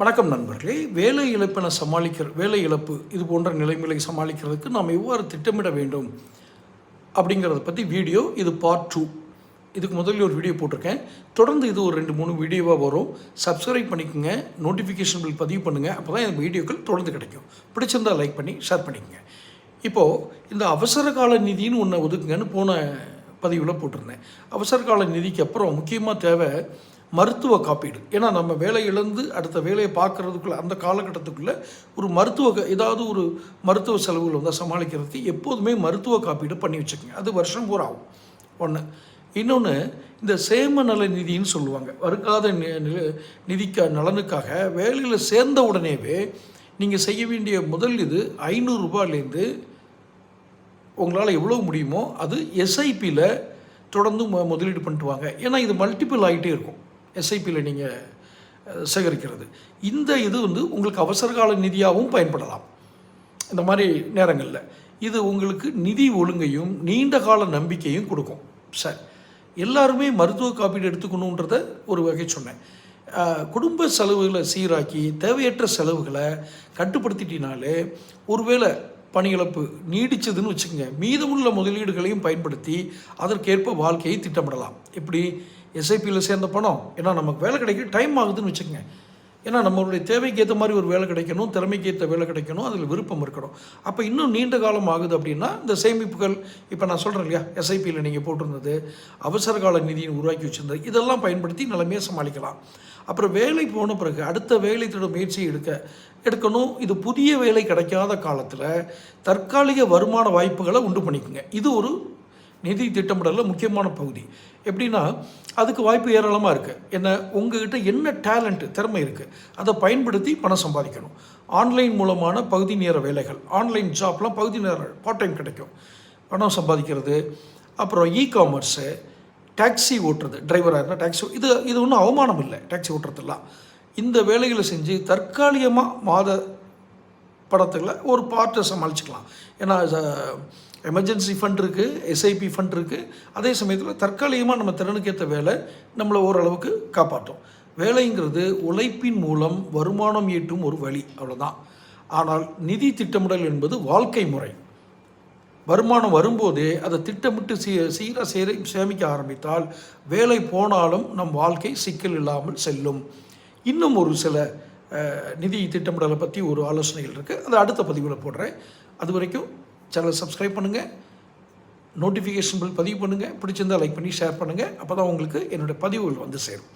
வணக்கம் நண்பர்களே. வேலை இழப்பினை சமாளிக்கிற வேலை இழப்பு இது போன்ற நிலைமைகளை சமாளிக்கிறதுக்கு நாம் எவ்வாறு திட்டமிட வேண்டும் அப்படிங்கிறத பற்றி வீடியோ இது பார்ட் டூ இதுக்கு முதல்ல ஒரு வீடியோ போட்டிருக்கேன். தொடர்ந்து இது ஒரு ரெண்டு மூணு வீடியோவாக வரும். சப்ஸ்கிரைப் பண்ணிக்கோங்க. நோட்டிஃபிகேஷன் பில் பதிவு பண்ணுங்கள் அப்போ தான் எனக்கு வீடியோக்கள் தொடர்ந்து கிடைக்கும். பிடிச்சிருந்தா லைக் பண்ணி ஷேர் பண்ணிக்கோங்க. இப்போது இந்த அவசர கால நிதின்னு ஒன்று ஒதுக்குங்கன்னு போன பதிவில் போட்டிருந்தேன். அவசர கால நிதிக்கு அப்புறம் முக்கியமாக தேவை மருத்துவ காப்பீடு. ஏன்னா நம்ம வேலை இழந்து அடுத்த வேலையை பார்க்குறதுக்குள்ள அந்த காலகட்டத்துக்குள்ளே ஒரு மருத்துவ க- ஏதாவது ஒரு மருத்துவ செலவுகள் வந்தால் சமாளிக்கிறதுக்கு எப்போதுமே மருத்துவ காப்பீடு பண்ணி வச்சுக்கோங்க. அது வருஷம் பூரா ஆகும். ஒன்று இன்னொன்று இந்த சேம நல நிதின்னு சொல்லுவாங்க. வருக்காத நி- நிதிக்க நலனுக்காக வேலையில் சேர்ந்த உடனேவே நீங்கள் செய்ய வேண்டிய முதல் இது ஐநூறுரூபாலேருந்து உங்களால் எவ்வளோ முடியுமோ அது எஸ்ஐபியில் தொடர்ந்து முதலீடு பண்ணிட்டு வாங்க. ஏன்னா இது மல்டிபிள் ஆகிட்டே இருக்கும். எஸ்ஐபியில் நீங்கள் சேகரிக்கிறது. இந்த இது வந்து உங்களுக்கு அவசரகால நிதியாகவும் பயன்படலாம். இந்த மாதிரி நேரங்களில். இது உங்களுக்கு நிதி ஒழுங்கையும் நீண்ட கால நம்பிக்கையும் கொடுக்கும். சார். எல்லாருமே மருத்துவ காப்பீடு எடுத்துக்கணுன்றத ஒரு வகை சொன்னேன். குடும்ப செலவுகளை சீராக்கி தேவையற்ற செலவுகளை கட்டுப்படுத்திட்டினாலே ஒருவேளை பணி இழப்பு நீடிச்சதுன்னு வச்சுக்கோங்க. மீதமுள்ள முதலீடுகளையும் பயன்படுத்தி அதற்கேற்ப வாழ்க்கையை திட்டமிடலாம். எப்படி? எஸ்ஐபியில் சேர்ந்த பணம். ஏன்னா நமக்கு வேலை கிடைக்க டைம் ஆகுதுன்னு வச்சுக்கோங்க. ஏன்னா நம்மளுடைய தேவைக்கு ஏற்ற மாதிரி ஒரு வேலை கிடைக்கணும் திறமைக்கு ஏற்ற வேலை கிடைக்கணும் அதில் விருப்பம் இருக்கணும். அப்போ இன்னும் நீண்ட காலம் ஆகுது அப்படின்னா இந்த சேமிப்புகள் இப்போ நான் சொல்கிறேன் இல்லையா எஸ்ஐபியில் நீங்கள் போட்டிருந்தது அவசர கால நிதியை உருவாக்கி வச்சுருந்தது இதெல்லாம் பயன்படுத்தி நிலைமையை சமாளிக்கலாம். அப்புறம் வேலை போன பிறகு அடுத்த வேலை தேட முயற்சியை எடுக்க எடுக்கணும். இது புதிய வேலை கிடைக்காத காலத்தில் தற்காலிக வருமான வாய்ப்புகளை உண்டு பண்ணிக்கோங்க. இது ஒரு நிதி திட்டமிடலில் முக்கியமான பகுதி. எப்படின்னா அதுக்கு வாய்ப்பு ஏராளமாக இருக்குது என்ன உங்ககிட்ட என்ன டேலண்ட்டு திறமை இருக்குது அதை பயன்படுத்தி பணம் சம்பாதிக்கணும். ஆன்லைன் மூலமான பகுதி நேர வேலைகள் ஆன்லைன் ஜாப்லாம் பகுதி நேர பார்ட் டைம் கிடைக்கும். பணம் சம்பாதிக்கிறது அப்புறம் இ காமர்ஸு டாக்ஸி ஓட்டுறது டிரைவராக இருந்தால் டாக்ஸி இது இது ஒன்றும் அவமானம் இல்லை டாக்ஸி ஓட்டுறதுலாம் இந்த வேலைகளை செஞ்சு தற்காலிகமாக மாத படத்தில் ஒரு பார்ட்டை சமாளிச்சுக்கலாம். ஏன்னா எமர்ஜென்சி ஃபண்ட் இருக்குது எஸ்ஐபி ஃபண்ட் இருக்குது அதே சமயத்தில் தற்காலிகமாக நம்ம திறனுக்கு ஏற்ற வேலை நம்மளை ஓரளவுக்கு காப்பாற்றும். வேலைங்கிறது உழைப்பின் மூலம் வருமானம் ஈட்டும் ஒரு வழி அவ்வளோதான் ஆனால் நிதி திட்டமிடல் என்பது வாழ்க்கை முறை. வருமானம் வரும்போதே அதை திட்டமிட்டு சீ சீராக சேர சேமிக்க ஆரம்பித்தால் வேலை போனாலும் நம் வாழ்க்கை சிக்கல் இல்லாமல் செல்லும். இன்னும் ஒரு சில நிதி திட்டமிடலை பற்றி ஒரு ஆலோசனைகள் இருக்குது அதை அடுத்த பதிவில் போடுறேன். அது வரைக்கும் சேனலை சப்ஸ்கிரைப் பண்ணுங்கள் நோட்டிஃபிகேஷன் பில் பதிவு பண்ணுங்கள் பிடிச்சிருந்தா லைக் பண்ணி ஷேர் பண்ணுங்கள் அப்போ தான் உங்களுக்கு என்னுடைய பதிவுகள் வந்து சேரும்.